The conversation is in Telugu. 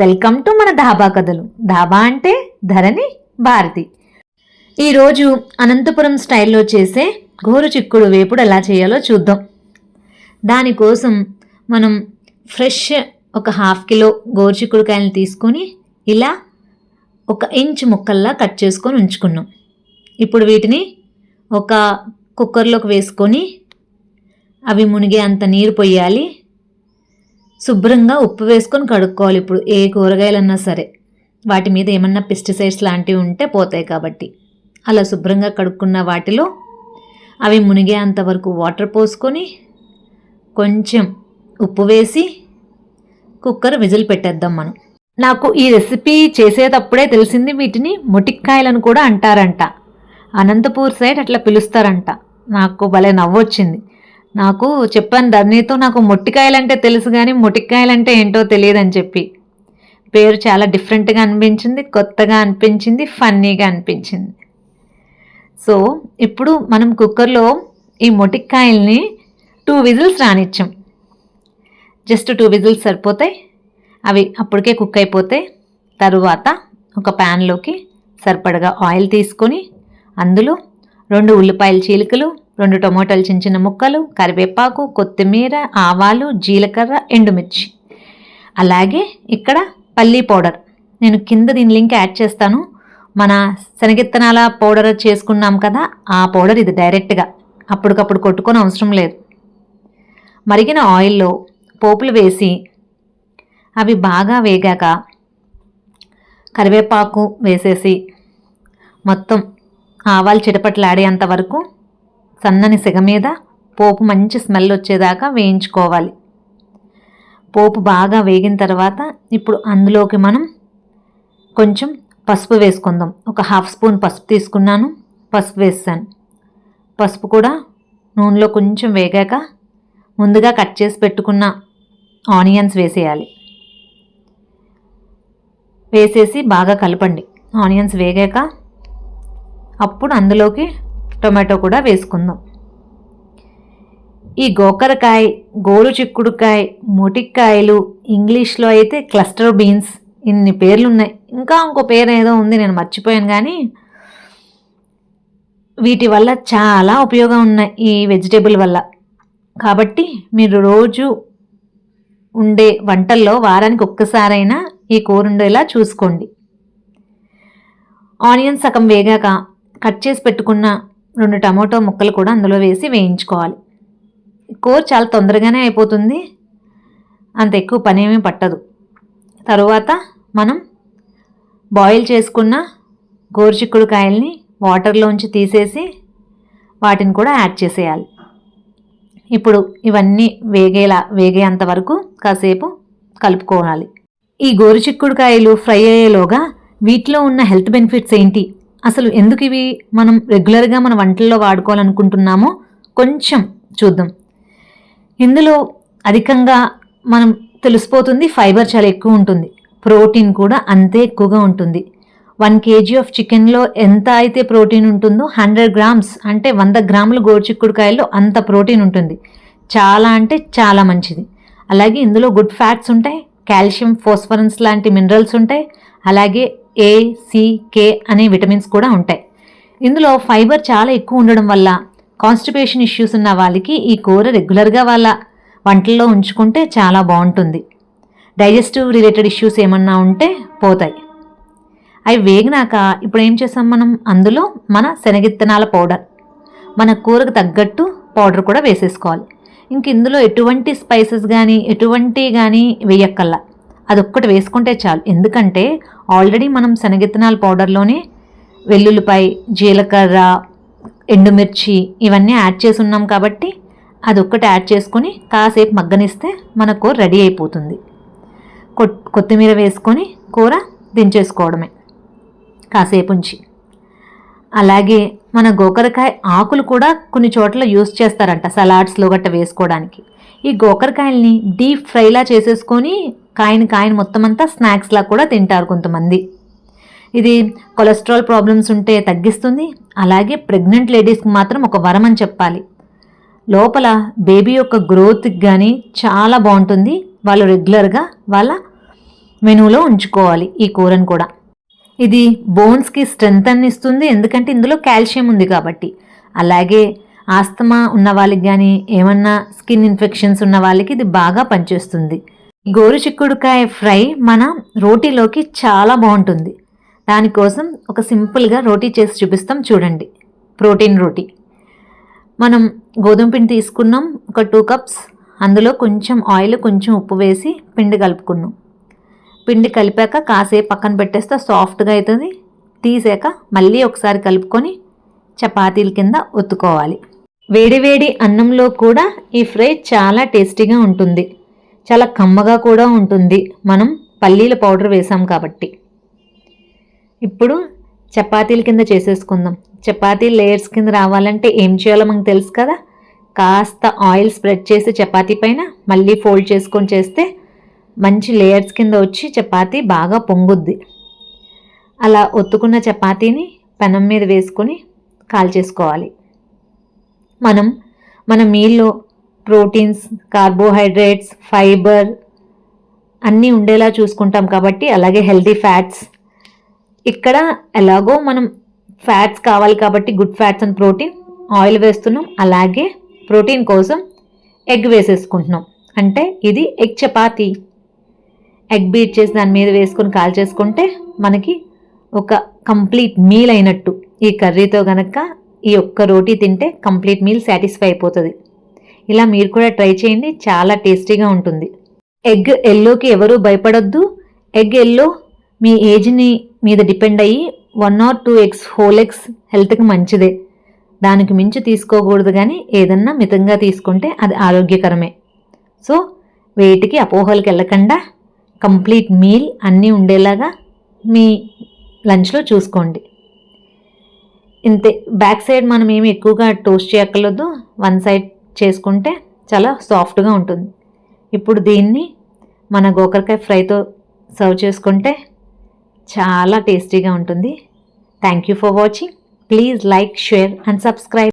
వెల్కమ్ టు మన ధాబా కథలు. ధాబా అంటే ధరణి భారతి. ఈరోజు అనంతపురం స్టైల్లో చేసే గోరు చిక్కుడు వేపుడు ఎలా చేయాలో చూద్దాం. దానికోసం మనం ఫ్రెష్ ఒక హాఫ్ కిలో గోరు చిక్కుడుకాయలను తీసుకొని ఇలా ఒక ఇంచ్ ముక్కల్లా కట్ చేసుకొని ఉంచుకున్నాం. ఇప్పుడు వీటిని ఒక కుక్కర్లోకి వేసుకొని అవి మునిగే అంత నీరు పొయ్యాలి శుభ్రంగా ఉప్పు వేసుకొని కడుక్కోవాలి ఇప్పుడు. ఏ కూరగాయలన్నా సరే. వాటి మీద ఏమన్నా పెస్టిసైడ్స్ లాంటివి ఉంటే పోతాయి కాబట్టి. అలా శుభ్రంగా కడుక్కున్న వాటిలో అవి మునిగే అంతవరకు వాటర్ పోసుకొని కొంచెం ఉప్పు వేసి కుక్కర్ విజిల్ పెట్టేద్దాం మనం. నాకు ఈ రెసిపీ చేసేటప్పుడే తెలిసింది వీటిని మొటిక్కాయలను కూడా అంటారంట. అనంతపూర్ సైడ్ అట్లా పిలుస్తారంట. నాకు భలే నవ్వొచ్చింది. నాకు చెప్పాను ధరణితో నాకు మొట్టికాయలంటే తెలుసు కానీ మొటిక్కాయలంటే ఏంటో తెలియదని చెప్పి. పేరు చాలా డిఫరెంట్గా అనిపించింది కొత్తగా అనిపించింది ఫన్నీగా అనిపించింది. సో ఇప్పుడు మనం కుక్కర్లో ఈ మొటిక్కాయల్ని టూ విజిల్స్ రానిచ్చాం. జస్ట్ టూ విజిల్స్ సరిపోతాయి. అవి అప్పటికే కుక్ అయిపోతాయి తరువాత ఒక ప్యాన్లోకి సరిపడగా ఆయిల్ తీసుకొని అందులో రెండు ఉల్లిపాయల చీలికలు రెండు టొమాటోలు చిన్న చిన్న ముక్కలు కరివేపాకు కొత్తిమీర ఆవాలు జీలకర్ర ఎండుమిర్చి. అలాగే ఇక్కడ పల్లీ పౌడర్. నేను కింద దీని లింక్ యాడ్ చేస్తాను. మన శనగిత్తనాల పౌడర్ చేసుకున్నాం కదా ఆ పౌడర్ ఇది డైరెక్ట్గా. అప్పటికప్పుడు కొట్టుకొని అవసరం లేదు. మరిగిన ఆయిల్లో పోపులు వేసి అవి బాగా వేగాక కరివేపాకు వేసేసి మొత్తం ఆవాలు చిటపట్లాడేంత వరకు సన్నని సిగ మీద పోపు మంచి స్మెల్ వచ్చేదాకా వేయించుకోవాలి. పోపు బాగా వేగిన తర్వాత ఇప్పుడు అందులోకి మనం కొంచెం పసుపు వేసుకుందాం. ఒక హాఫ్ స్పూన్ పసుపు తీసుకున్నాను పసుపు వేసాను పసుపు కూడా నూనెలో కొంచెం వేగాక ముందుగా కట్ చేసి పెట్టుకున్న ఆనియన్స్ వేసేయాలి. వేసేసి బాగా కలపండి. ఆనియన్స్ వేగాక అప్పుడు అందులోకి టొమాటో కూడా వేసుకుందాం. ఈ గోకరకాయ గోరు చిక్కుడుకాయ మొటిక్కాయలు ఇంగ్లీష్లో అయితే క్లస్టర్ బీన్స్ ఇన్ని పేర్లు ఉన్నాయి ఇంకా ఇంకో పేరు ఏదో ఉంది నేను మర్చిపోయాను కానీ వీటి వల్ల చాలా ఉపయోగం ఉన్నాయి ఈ వెజిటేబుల్ వల్ల. కాబట్టి మీరు రోజు ఉండే వంటల్లో వారానికి ఒక్కసారైనా ఈ కూర ఉండేలా చూసుకోండి. ఆనియన్ సగం వేగాక కట్ చేసి పెట్టుకున్న రెండు టమాటో ముక్కలు కూడా అందులో వేసి వేయించుకోవాలి. కూర చాలా తొందరగానే అయిపోతుంది. అంత ఎక్కువ పని ఏమీ పట్టదు. తరువాత మనం బాయిల్ చేసుకున్న గోరుచిక్కుడుకాయల్ని వాటర్లోంచి తీసేసి వాటిని కూడా యాడ్ చేసేయాలి. ఇప్పుడు ఇవన్నీ వేగేలా వేగేంత వరకు కాసేపు కలుపుకోవాలి. ఈ గోరుచిక్కుడుకాయలు ఫ్రై అయ్యేలోగా వీటిలో ఉన్న హెల్త్ బెనిఫిట్స్ ఏంటి? అసలు ఎందుకు ఇవి మనం రెగ్యులర్గా మన వంటల్లో వాడుకోవాలనుకుంటున్నామో కొంచెం చూద్దాం. ఇందులో అధికంగా మనం తెలిసిపోతుంది ఫైబర్ చాలా ఎక్కువ ఉంటుంది. ప్రోటీన్ కూడా అంతే ఎక్కువగా ఉంటుంది. వన్ కేజీ ఆఫ్ చికెన్లో ఎంత అయితే ప్రోటీన్ ఉంటుందో హండ్రెడ్ గ్రామ్స్ అంటే వంద గ్రాముల గోరుచిక్కుడుకాయల్లో అంత ప్రోటీన్ ఉంటుంది. చాలా అంటే చాలా మంచిది. అలాగే ఇందులో గుడ్ ఫ్యాట్స్ ఉంటాయి కాల్షియం ఫోస్ఫరన్స్ లాంటి మినరల్స్ ఉంటాయి అలాగే ఏ సి కే అనే విటమిన్స్ కూడా ఉంటాయి. ఇందులో ఫైబర్ చాలా ఎక్కువ ఉండడం వల్ల కాన్స్టిపేషన్ ఇష్యూస్ ఉన్న వాళ్ళకి ఈ కూర రెగ్యులర్గా వాళ్ళ వంటల్లో ఉంచుకుంటే చాలా బాగుంటుంది. డైజెస్టివ్ రిలేటెడ్ ఇష్యూస్ ఏమన్నా ఉంటే పోతాయి. అవి వేగినాక ఇప్పుడు ఏం చేసాం మనం? అందులో మన శనగిత్తనాల పౌడర్. మన కూరకు తగ్గట్టు పౌడర్ కూడా వేసేసుకోవాలి. ఇంక ఇందులో ఎటువంటి స్పైసెస్ కానీ ఎటువంటి కానీ వేయక్కల్లా. అదొక్కటి వేసుకుంటే చాలు. ఎందుకంటే ఆల్రెడీ మనం శనగిత్తనాల పౌడర్లోనే వెల్లుల్లిపాయ జీలకర్ర ఎండుమిర్చి ఇవన్నీ యాడ్ చేసి ఉన్నాం కాబట్టి అదొక్కటి యాడ్ చేసుకొని కాసేపు మగ్గనిస్తే మన కూర రెడీ అయిపోతుంది. కొత్తిమీర వేసుకొని కూర దించేసుకోవడమే. కాసేపు ఉంచి అలాగే మన గోకరకాయ ఆకులు కూడా కొన్ని చోట్ల యూస్ చేస్తారంట సలాడ్స్లో గట్ట వేసుకోవడానికి. ఈ గోకరకాయల్ని డీప్ ఫ్రైలా చేసేసుకొని కాయని కాయని మొత్తం అంతా స్నాక్స్లా కూడా తింటారు కొంతమంది. ఇది కొలెస్ట్రాల్ ప్రాబ్లమ్స్ ఉంటే తగ్గిస్తుంది. అలాగే ప్రెగ్నెంట్ లేడీస్కి మాత్రం ఒక వరం అని చెప్పాలి. లోపల బేబీ యొక్క గ్రోత్కి కానీ చాలా బాగుంటుంది. వాళ్ళు రెగ్యులర్గా వాళ్ళ మెనూలో ఉంచుకోవాలి ఈ కూరను కూడా. ఇది బోన్స్కి స్ట్రెంగ్త్ అని ఇస్తుంది. ఎందుకంటే ఇందులో కాల్షియం ఉంది కాబట్టి. అలాగే ఆస్తమా ఉన్న వాళ్ళకి కానీ ఏమన్నా స్కిన్ ఇన్ఫెక్షన్స్ ఉన్న వాళ్ళకి ఇది బాగా పనిచేస్తుంది. గోరు చిక్కుడుకాయ ఫ్రై మన రోటీలోకి చాలా బాగుంటుంది. దానికోసం ఒక సింపుల్గా రోటీ చేసి చూపిస్తాం చూడండి. ప్రోటీన్ రోటీ. మనం గోధుమ పిండి తీసుకున్నాం ఒక టూ కప్స్. అందులో కొంచెం ఆయిల్ కొంచెం ఉప్పు వేసి పిండి కలుపుకున్నాం. పిండి కలిపాక కాసేపు పక్కన పెట్టేస్తే సాఫ్ట్గా అవుతుంది తీసాక మళ్ళీ ఒకసారి కలుపుకొని చపాతీల కింద ఒత్తుకోవాలి. వేడివేడి అన్నంలో కూడా ఈ ఫ్రై చాలా టేస్టీగా ఉంటుంది. చాలా కమ్మగా కూడా ఉంటుంది. మనం పల్లీల పౌడర్ వేసాం కాబట్టి. ఇప్పుడు చపాతీల కింద చేసేసుకుందాం. చపాతీ లేయర్స్ కింద రావాలంటే ఏం చేయాలో మనకు తెలుసు కదా? కాస్త ఆయిల్ స్ప్రెడ్ చేసి చపాతీ పైన మళ్ళీ ఫోల్డ్ చేసుకొని చేస్తే మంచి లేయర్స్ కింద వచ్చి చపాతీ బాగా పొంగుద్ది. అలా ఒత్తుకున్న చపాతీని పెనం మీద వేసుకొని కాల్చేసుకోవాలి. మనం మన మీల్లో ప్రోటీన్స్ కార్బోహైడ్రేట్స్ ఫైబర్ అన్నీ ఉండేలా చూసుకుంటాం కాబట్టి అలాగే హెల్తీ ఫ్యాట్స్. ఇక్కడ ఎలాగో మనం ఫ్యాట్స్ కావాలి కాబట్టి good fats and protein oil వేస్తున్నాం. అలాగే ప్రోటీన్ కోసం ఎగ్ వేసేసుకుంటున్నాం. అంటే ఇది ఎగ్ చపాతీ. ఎగ్ బీట్ చేసి దాని మీద వేసుకొని కాల్ చేసుకుంటే మనకి ఒక కంప్లీట్ మీల్ అయినట్టు. ఈ కర్రీతో గనక ఈ ఒక్క రోటీ తింటే కంప్లీట్ మీల్ సాటిస్ఫై అయిపోతుంది. ఇలా మీరు కూడా ట్రై చేయండి చాలా టేస్టీగా ఉంటుంది. ఎగ్ ఎల్లోకి ఎవరూ భయపడొద్దు. ఎగ్ ఎల్లో మీ ఏజ్ని మీద డిపెండ్ అయ్యి one or two eggs whole eggs హెల్త్కి మంచిదే. దానికి మించి తీసుకోకూడదు కానీ ఏదన్నా మితంగా తీసుకుంటే అది ఆరోగ్యకరమే. సో వేటికి అపోహలకు వెళ్ళకుండా. కంప్లీట్ మీల్ అన్నీ ఉండేలాగా మీ లంచ్లో చూసుకోండి. ఇంతే. బ్యాక్ సైడ్ మనం ఏమి ఎక్కువగా టోస్ట్ చేయక్కర్లేదు. వన్ సైడ్ చేసుకుంటే చాలా సాఫ్ట్గా ఉంటుంది. ఇప్పుడు దీన్ని మన గోకరకాయ ఫ్రైతో సర్వ్ చేసుకుంటే చాలా టేస్టీగా ఉంటుంది. Thank you for watching please like share and subscribe